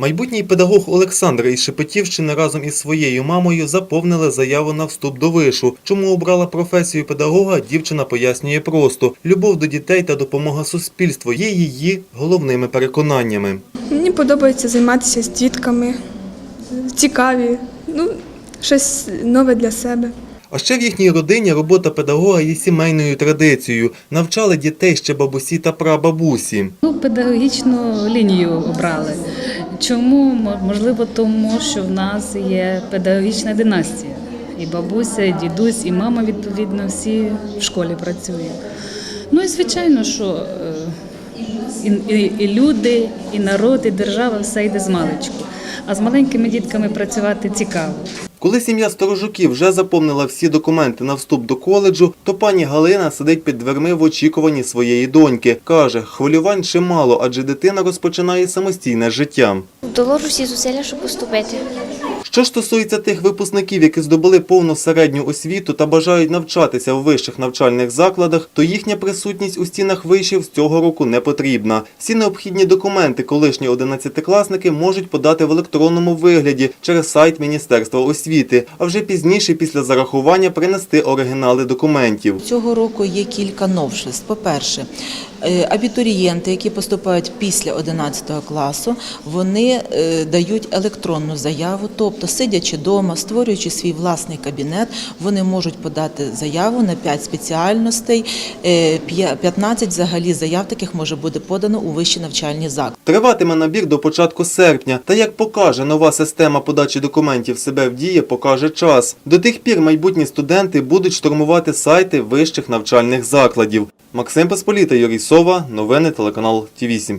Майбутній педагог Олександр із Шепетівщини разом із своєю мамою заповнили заяву на вступ до вишу. Чому обрала професію педагога, дівчина пояснює просто: любов до дітей та допомога суспільству є її головними переконаннями. Мені подобається займатися з дітками, цікаві, ну, щось нове для себе. А ще в їхній родині робота педагога є сімейною традицією. Навчали дітей ще бабусі та прабабусі. Ну, педагогічну лінію обрали. Чому? Можливо, тому що в нас є педагогічна династія. І бабуся, і дідусь, і мама, відповідно, всі в школі працюють. Ну і звичайно, що е, і, і, і люди, і народ, і держава все йде з маличку. А з маленькими дітками працювати цікаво. Коли сім'я сторожуків вже заповнила всі документи на вступ до коледжу, то пані Галина сидить під дверми в очікуванні своєї доньки. Каже, хвилювань чимало, адже дитина розпочинає самостійне життя. Доложу всі зусилля, щоб поступити. Що стосується тих випускників, які здобули повну середню освіту та бажають навчатися в вищих навчальних закладах, то їхня присутність у стінах вишів з цього року не потрібна. Всі необхідні документи колишні одинадцятикласники можуть подати в електронному вигляді через сайт Міністерства освіти, а вже пізніше, після зарахування, принести оригінали документів. Цього року є кілька новшеств. По-перше, е, абітурієнти, які поступають після 11 класу, вони е, дають електронну заяву, тобто, сидячи вдома, створюючи свій власний кабінет, вони можуть подати заяву на 5 спеціальностей, е, п'я- 15 взагалі заяв таких може бути подано у вищі навчальні заклади. Триватиме набір до початку серпня. Та як покаже нова система подачі документів себе в дії, покаже час. До тих пір майбутні студенти будуть штурмувати сайти вищих навчальних закладів. Максим Посполіта, Юрій Сова, новини телеканал Ті 8